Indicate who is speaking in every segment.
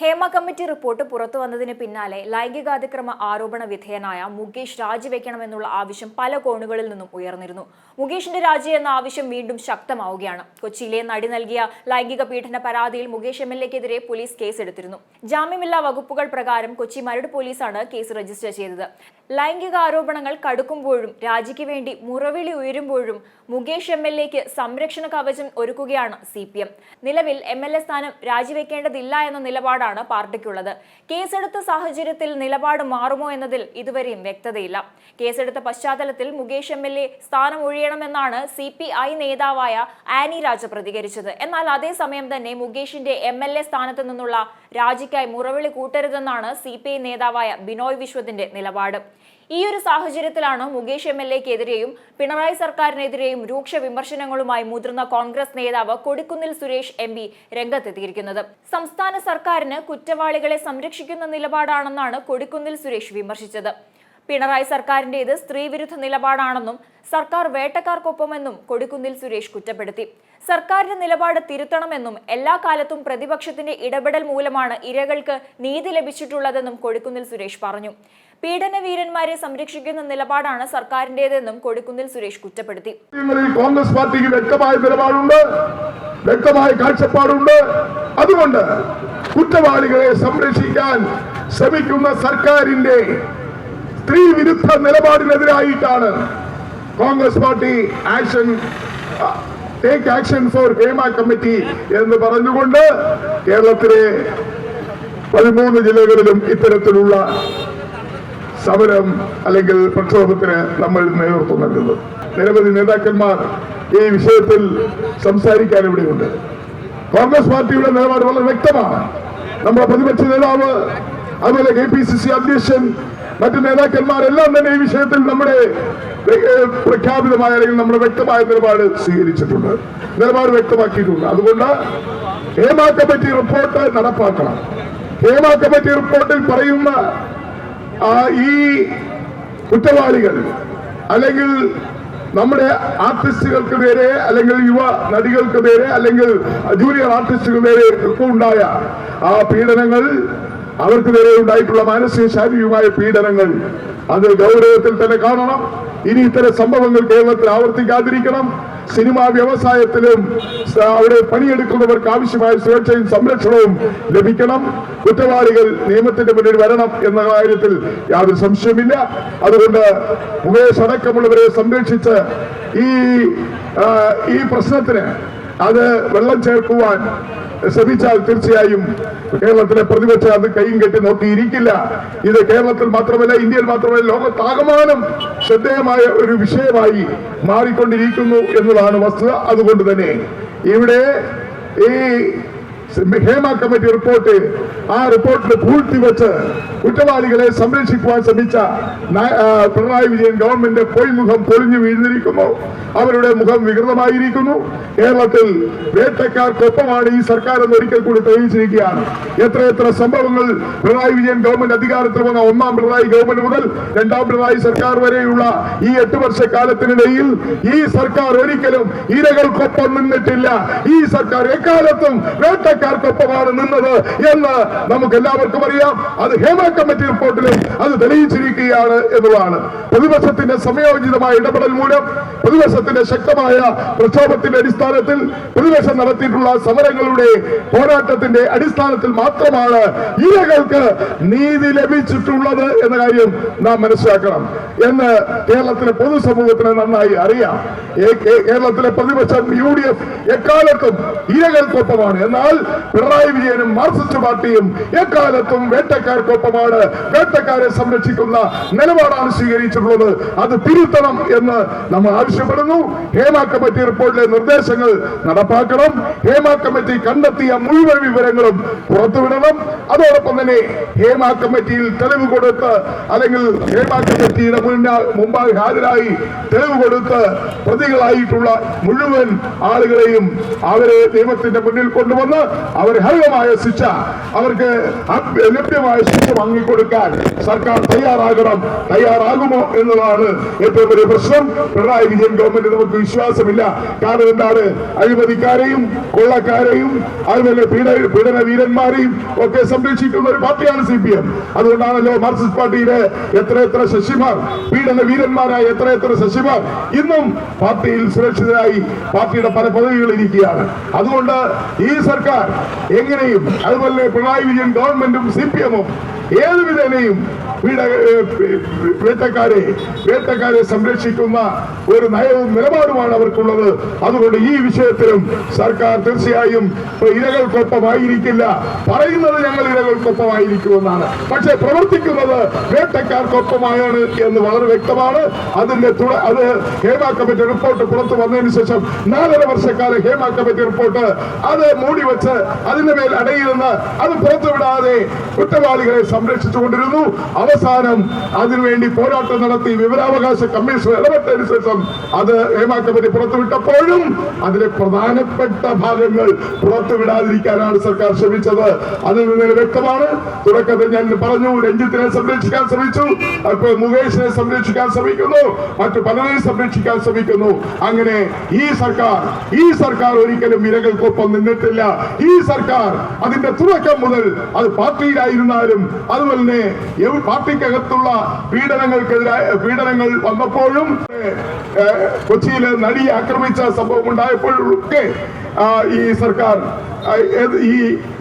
Speaker 1: Hema committee report പുറത്തു വന്നതിന് പിന്നാലെ ലൈംഗികാതിക്രമ ആരോപണ വിധേയനായ മുകേഷ് രാജിവെക്കണമെന്നുള്ള ആവശ്യം പല കോണുകളിൽ നിന്നും ഉയർന്നിരുന്നു. മുകേഷിന്റെ രാജി എന്ന ആവശ്യം വീണ്ടും ശക്തമാവുകയാണ്. കൊച്ചിയിലെ നടി നൽകിയ ലൈംഗിക പീഡന പരാതിയിൽ മുകേഷ് എം എൽ എക്കെതിരെ പോലീസ് കേസെടുത്തിരുന്നു. ജാമ്യമില്ലാ വകുപ്പുകൾ പ്രകാരം കൊച്ചി മരട് പോലീസാണ് കേസ് രജിസ്റ്റർ ചെയ്തത്. ലൈംഗിക ആരോപണങ്ങൾ കടുക്കുമ്പോഴും രാജിക്ക് വേണ്ടി മുറവിളി ഉയരുമ്പോഴും മുകേഷ് എം എൽ എക്ക് സംരക്ഷണ കവചം ഒരുക്കുകയാണ് സി പി എം. നിലവിൽ എം എൽ എ സ്ഥാനം രാജിവെക്കേണ്ടതില്ല എന്ന നിലപാടാണ് പാർട്ടിക്കുള്ളത്. കേസെടുത്ത സാഹചര്യത്തിൽ നിലപാട് മാറുമോ എന്നതിൽ ഇതുവരെയും വ്യക്തതയില്ല. കേസെടുത്ത പശ്ചാത്തലത്തിൽ മുകേഷ് എം എൽ എ സ്ഥാനം ഒഴിയണമെന്നാണ് സി പി ഐ നേതാവായ ആനി രാജ പ്രതികരിച്ചത്. എന്നാൽ അതേസമയം തന്നെ മുകേഷിന്റെ എം എൽ എ സ്ഥാനത്ത് നിന്നുള്ള രാജിക്കായി മുറവിളി കൂട്ടരുതെന്നാണ് സി പി ഐ നേതാവായ ബിനോയ് വിശ്വത്തിന്റെ നിലപാട്. ഈ ഒരു സാഹചര്യത്തിലാണ് മുകേഷ് എം എൽ എക്കെതിരെയും പിണറായി സർക്കാരിനെതിരെയും രൂക്ഷ വിമർശനങ്ങളുമായി മുതിർന്ന കോൺഗ്രസ് നേതാവ് കൊടിക്കുന്നിൽ സുരേഷ് എം പി രംഗത്തെത്തിയിരിക്കുന്നത്. സംസ്ഥാന സർക്കാരിന് കുറ്റവാളികളെ സംരക്ഷിക്കുന്ന നിലപാടാണെന്നാണ് കൊടിക്കുന്നിൽ സുരേഷ് വിമർശിച്ചത്. പിണറായി സർക്കാരിന്റേത് സ്ത്രീവിരുദ്ധ നിലപാടാണെന്നും സർക്കാർ വേട്ടക്കാർക്കൊപ്പമെന്നും കൊടിക്കുന്നിൽ സുരേഷ് കുറ്റപ്പെടുത്തി. സർക്കാരിന്റെ നിലപാട് തിരുത്തണമെന്നും എല്ലാ കാലത്തും പ്രതിപക്ഷത്തിന്റെ ഇടപെടൽ മൂലമാണ് ഇരകൾക്ക് നീതി ലഭിച്ചിട്ടുള്ളതെന്നും കൊടിക്കുന്നിൽ സുരേഷ് പറഞ്ഞു. പീഡനവീരന്മാരെ സംരക്ഷിക്കുന്ന നിലപാടാണ് സർക്കാരിന്റേതെന്നും കൊടിക്കുന്നിൽ സുരേഷ് കുറ്റപ്പെടുത്തി.
Speaker 2: കോൺഗ്രസ് പാർട്ടിക്ക് വ്യക്തമായ നിലപാടുണ്ട് വ്യക്തമായ കാഴ്ചപ്പാടുണ്ട്. അതുകൊണ്ട് കുറ്റവാളികളെ സംരക്ഷിക്കാൻ ശ്രമിക്കുന്ന സർക്കാരിന്റെ സ്ത്രീ വിരുദ്ധ നിലപാടിനെതിരായിട്ടാണ് Congress party action take action for Hema committee എന്ന് പറഞ്ഞുകൊണ്ട് കേരളത്തിലെ പതിമൂന്ന് ജില്ലകളിലും ഇത്തരത്തിലുള്ള സമരം അല്ലെങ്കിൽ പ്രക്ഷോഭത്തിന് നമ്മൾ നേതൃത്വം നൽകുന്നത്. നിരവധി നേതാക്കന്മാർ ഈ വിഷയത്തിൽ സംസാരിക്കാൻ ഇവിടെയുണ്ട്. കോൺഗ്രസ് പാർട്ടിയുടെ നിലപാട് വളരെ വ്യക്തമാണ്. നമ്മുടെ പ്രതിപക്ഷ നേതാവ് അതുപോലെ കെ പി സി സി അധ്യക്ഷൻ മറ്റു നേതാക്കന്മാരെല്ലാം തന്നെ ഈ വിഷയത്തിൽ നമ്മുടെ പ്രഖ്യാപിതമായ അല്ലെങ്കിൽ നമ്മുടെ വ്യക്തമായ നിലപാട് സ്വീകരിച്ചിട്ടുണ്ട്. നിലപാട് വ്യക്തമാക്കിയിട്ടുണ്ട്. അതുകൊണ്ട് ഹേമ കമ്മിറ്റി റിപ്പോർട്ട് നടപ്പാക്കണം. ഹേമ കമ്മിറ്റി റിപ്പോർട്ടിൽ പറയുന്ന ഈ കുറ്റവാളികൾ അല്ലെങ്കിൽ നമ്മുടെ ആർട്ടിസ്റ്റുകൾക്ക് നേരെ അല്ലെങ്കിൽ യുവ നടികൾക്ക് നേരെ അല്ലെങ്കിൽ ജൂനിയർ ആർട്ടിസ്റ്റുകൾ നേരെ ഒക്കെ ഉണ്ടായ ആ പീഡനങ്ങൾ അവർക്ക് നേരെ ഉണ്ടായിട്ടുള്ള മാനസിക ശാരീരികമായ പീഡനങ്ങൾ അത് ഗൗരവത്തിൽ തന്നെ കാണണം. ഇനി ഇത്തരം സംഭവങ്ങൾ കേരളത്തിൽ ആവർത്തിക്കാതിരിക്കണം. സിനിമാ വ്യവസായത്തിലും അവിടെ പണിയെടുക്കുന്നവർക്ക് ആവശ്യമായ സുരക്ഷയും സംരക്ഷണവും ലഭിക്കണം. കുറ്റവാളികൾ നിയമത്തിന്റെ മുന്നിൽ വരണം എന്ന കാര്യത്തിൽ യാതൊരു സംശയമില്ല അതുകൊണ്ട് മുകേഷ് അടക്കമുള്ളവരെ സംരക്ഷിച്ച് ഈ ഈ പ്രശ്നത്തിന് അത് വെള്ളം ചേർക്കുവാൻ ശ്രമിച്ചാൽ തീർച്ചയായും കേരളത്തിലെ പ്രതിപക്ഷ അത് കൈയും കെട്ടി നോക്കിയിരിക്കില്ല. ഇത് കേരളത്തിൽ മാത്രമല്ല ഇന്ത്യയിൽ മാത്രമല്ല ലോകത്താകമാനം ശ്രദ്ധേയമായ ഒരു വിഷയമായി മാറിക്കൊണ്ടിരിക്കുന്നു എന്നതാണ് വസ്തുത. അതുകൊണ്ട് തന്നെ ഇവിടെ ഈ ഹേമ കമ്മിറ്റി റിപ്പോർട്ട് ആ റിപ്പോർട്ടിൽ പൂഴ്ത്തിവെച്ച് കുറ്റവാളികളെ സംരക്ഷിക്കുവാൻ ശ്രമിച്ച പിണറായി വിജയൻ ഗവൺമെന്റ് പൊയ്മുഖം പൊളിഞ്ഞു വീഴ്ന്നിരിക്കുന്നു. അവരുടെ മുഖം വികൃതമായിരിക്കുന്നു. കേരളത്തിൽ വേട്ടക്കാർക്കൊപ്പമാണ് ഈ സർക്കാർ എന്ന് ഒരിക്കൽ കൂടി തെളിയിച്ചിരിക്കുകയാണ്. എത്രയെത്ര സംഭവങ്ങൾ പിണറായി വിജയൻ ഗവൺമെന്റ് അധികാരത്തിൽ വന്ന ഒന്നാം പിണറായി ഗവൺമെന്റ് മുതൽ രണ്ടാം പിണറായി സർക്കാർ വരെയുള്ള ഈ എട്ട് വർഷക്കാലത്തിനിടയിൽ ഈ സർക്കാർ ഒരിക്കലും ഇരകൾക്കൊപ്പം നിന്നിട്ടില്ല. ഈ സർക്കാർ എക്കാലത്തും വേട്ടക്കാർക്കൊപ്പമാണ് നിന്നത് എന്ന് നമുക്ക് എല്ലാവർക്കും അറിയാം. അത് ഹേമ കമ്മിറ്റി റിപ്പോർട്ടിൽ അത് തെളിയിച്ചിരിക്കുകയാണ് എന്നുള്ളതാണ്. പ്രതിപക്ഷത്തിന്റെ സമയോചിതമായ ഇടപെടൽ മൂലം പ്രതിപക്ഷത്തിന്റെ ശക്തമായ പ്രക്ഷോഭത്തിന്റെ അടിസ്ഥാനത്തിൽ പ്രതിപക്ഷം നടത്തിയിട്ടുള്ള സമരങ്ങളുടെ പോരാട്ടത്തിന്റെ അടിസ്ഥാനത്തിൽ മാത്രമാണ് ഇരകൾക്ക് നീതി ലഭിച്ചിട്ടുള്ളത് എന്ന കാര്യം നാം മനസ്സിലാക്കണം എന്ന് കേരളത്തിലെ പൊതുസമൂഹത്തിന് നന്നായി അറിയാം. കേരളത്തിലെ പ്രതിപക്ഷം യു ഡി എഫ് എക്കാലത്തും ഇരകൾക്കൊപ്പമാണ്. എന്നാൽ പിണറായി വിജയനും മാർക്സിസ്റ്റ് പാർട്ടിയും എക്കാലത്തും വേട്ടക്കാർക്കൊപ്പമാണ്. വേട്ടക്കാരെ സംരക്ഷിക്കുന്ന നിലപാടാണ് സ്വീകരിച്ചിട്ടുള്ളത്. അത് തിരുത്തണം എന്ന് നമ്മൾ ആവശ്യപ്പെടുന്നു. ഹേമ കമ്മിറ്റി റിപ്പോർട്ടിലെ നിർദ്ദേശങ്ങൾ നടപ്പാക്കണം. ഹേമ കമ്മിറ്റി കണ്ടെത്തിയ മുഴുവൻ വിവരങ്ങളും പുറത്തുവിടണം. അതോടൊപ്പം തന്നെ ഹേമ കമ്മിറ്റിയിൽ തെളിവ് കൊടുത്ത് അല്ലെങ്കിൽ ഹേമ കമ്മിറ്റിയുടെ മുമ്പായി ഹാജരായി തെളിവ് കൊടുത്ത് പ്രതികളായിട്ടുള്ള മുഴുവൻ ആളുകളെയും അവരെ നിയമത്തിന്റെ മുന്നിൽ കൊണ്ടുവന്ന് അവർ അർഹമായ ശിക്ഷ അവർക്ക് ലഭ്യമായ ശിക്ഷ വാങ്ങിക്കൊടുക്കാൻ സർക്കാർ തയ്യാറാകണം. തയ്യാറാകുമോ എന്നതാണ് ഏറ്റവും വലിയ പ്രശ്നം. പിണറായി വിജയൻ ഗവൺമെന്റ് നമുക്ക് വിശ്വാസമില്ല. കാരണം എന്താണ്? അഴിമതിക്കാരെയും കൊള്ളക്കാരെയും അതുപോലെ പീഡ പീഡന വീരന്മാരെയും ഒക്കെ സംരക്ഷിക്കുന്ന ഒരു പാർട്ടിയാണ് സി പി എം അതുകൊണ്ടാണല്ലോ മാർക്സിസ്റ്റ് പാർട്ടിയിലെ എത്ര എത്ര ശശിമാർ പീഡന വീരന്മാരായ എത്ര എത്ര ശശിമാർ ഇന്നും പാർട്ടിയിൽ സുരക്ഷിതരായി പാർട്ടിയുടെ പല പദവികളിൽ ഇരിക്കുകയാണ്. അതുകൊണ്ട് ഈ സർക്കാർ എങ്ങനെയും അതുപോലെ പിണറായി വിജയൻ ഗവൺമെന്റും സി പി എമ്മും ഏത് വിധേനയും പീഡ ഏഹ് വേട്ടക്കാരെ വേട്ടക്കാരെ സംരക്ഷിക്കുന്ന ഒരു നയവും നിലപാടുമാണ് അവർക്കുള്ളത്. അതുകൊണ്ട് ഈ വിഷയത്തിലും സർക്കാർ തീർച്ചയായും ഇരകൾക്കൊപ്പമായിരിക്കില്ല. പറയുന്നത് ഞങ്ങൾ ഇരകൾക്കൊപ്പമായിരിക്കുമെന്നാണ്. പക്ഷെ പ്രവർത്തിക്കുന്നത് വേട്ടക്കാർക്കൊപ്പമായാണ് എന്ന് വളരെ വ്യക്തമാണ്. അതിന്റെ തുട അത് ഹേമ കമ്മിറ്റി റിപ്പോർട്ട് പുറത്തു വന്നതിന് ശേഷം നാലര വർഷക്കാലം ഹേമ കമ്മിറ്റി റിപ്പോർട്ട് അത് മൂടി വെച്ച് അതിന്റെ മേൽ അടയിരുന്ന് അത് പുറത്തുവിടാതെ കുറ്റവാളികളെ സംരക്ഷിച്ചുകൊണ്ടിരുന്നു. അവസാനം അതിനുവേണ്ടി പോരാട്ടം നടത്തി വിവരാവകാശ കമ്മീഷൻ ഇടപെട്ടതിന് ശേഷം അത് ഹേമ പുറത്തുവിട്ടപ്പോഴും അതിലെ പ്രധാനപ്പെട്ട ഭാഗങ്ങൾ പുറത്തുവിടാതിരിക്കാനാണ് സർക്കാർ ശ്രമിച്ചത്. അതിൽ നിന്ന് വ്യക്തമാണ്. തുടക്കത്തിൽ ഞാൻ പറഞ്ഞു രഞ്ജിത്തിനെ സംരക്ഷിക്കാൻ ശ്രമിച്ചു അപ്പോൾ മുകേഷിനെ സംരക്ഷിക്കാൻ ശ്രമിക്കുന്നു മറ്റു പലരെയും സംരക്ഷിക്കാൻ ശ്രമിക്കുന്നു. അങ്ങനെ ഈ സർക്കാർ ഈ സർക്കാർ ഒരിക്കലും ഇരകൾക്കൊപ്പം നിന്നിട്ടില്ല. ഈ സർക്കാർ അതിന്റെ തുടക്കം മുതൽ അത് പാർട്ടിയിലായിരുന്നാലും അതുപോലെ തന്നെ പാർട്ടിക്കകത്തുള്ള പീഡനങ്ങൾക്കെതിരായ പീഡനങ്ങൾ വന്നപ്പോഴും കൊച്ചിയിലെ നടിയെ ആക്രമിച്ച സംഭവം ഉണ്ടായപ്പോഴൊക്കെ ഈ സർക്കാർ ഈ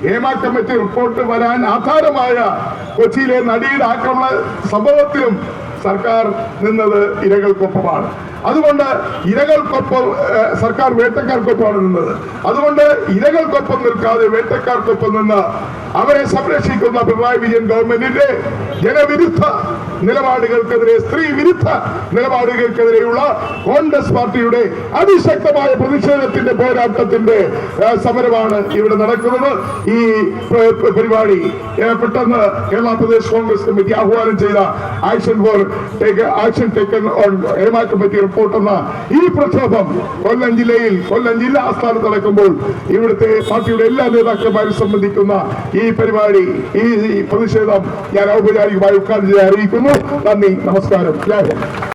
Speaker 2: ഹേമ കമ്മിറ്റി റിപ്പോർട്ട് വരാൻ ആധാരമായ കൊച്ചിയിലെ നടിയുടെ ആക്രമണ സംഭവത്തിലും സർക്കാർ നിന്നത് ഇരകൾക്കൊപ്പമാണ്. അതുകൊണ്ട് ഇരകൾക്കൊപ്പം സർക്കാർ വേട്ടക്കാർക്കൊപ്പമാണ് നിന്നത്. അതുകൊണ്ട് ഇരകൾക്കൊപ്പം നിൽക്കാതെ വേട്ടക്കാർക്കൊപ്പം നിന്ന് അവരെ സംരക്ഷിക്കുന്ന പിണറായി വിജയൻ ഗവൺമെന്റിന്റെ ജനവിരുദ്ധ നിലപാടുകൾക്കെതിരെ സ്ത്രീ വിരുദ്ധ നിലപാടുകൾക്കെതിരെയുള്ള കോൺഗ്രസ് പാർട്ടിയുടെ അതിശക്തമായ പ്രതിഷേധത്തിന്റെ പോരാട്ടത്തിന്റെ സമരമാണ് ഇവിടെ നടക്കുന്നത്. ഈ പരിപാടി പെട്ടെന്ന് കേരള പ്രദേശ് കോൺഗ്രസ് കമ്മിറ്റി ആഹ്വാനം ചെയ്ത action for action taken on Hema committee report എന്ന ഈ പ്രക്ഷോഭം കൊല്ലം ജില്ലയിൽ കൊല്ലം ജില്ലാ ആസ്ഥാനത്ത് നടക്കുമ്പോൾ ഇവിടുത്തെ പാർട്ടിയുടെ എല്ലാ നേതാക്കന്മാരും സംബന്ധിക്കുന്ന ഈ പരിപാടി ഈ പ്രതിഷേധം ഞാൻ ഔപചാരികമായി ഉദ്ഘാടനം ചെയ്ത് അറിയിക്കുന്നു. നന്ദി നമസ്കാരം. ജയ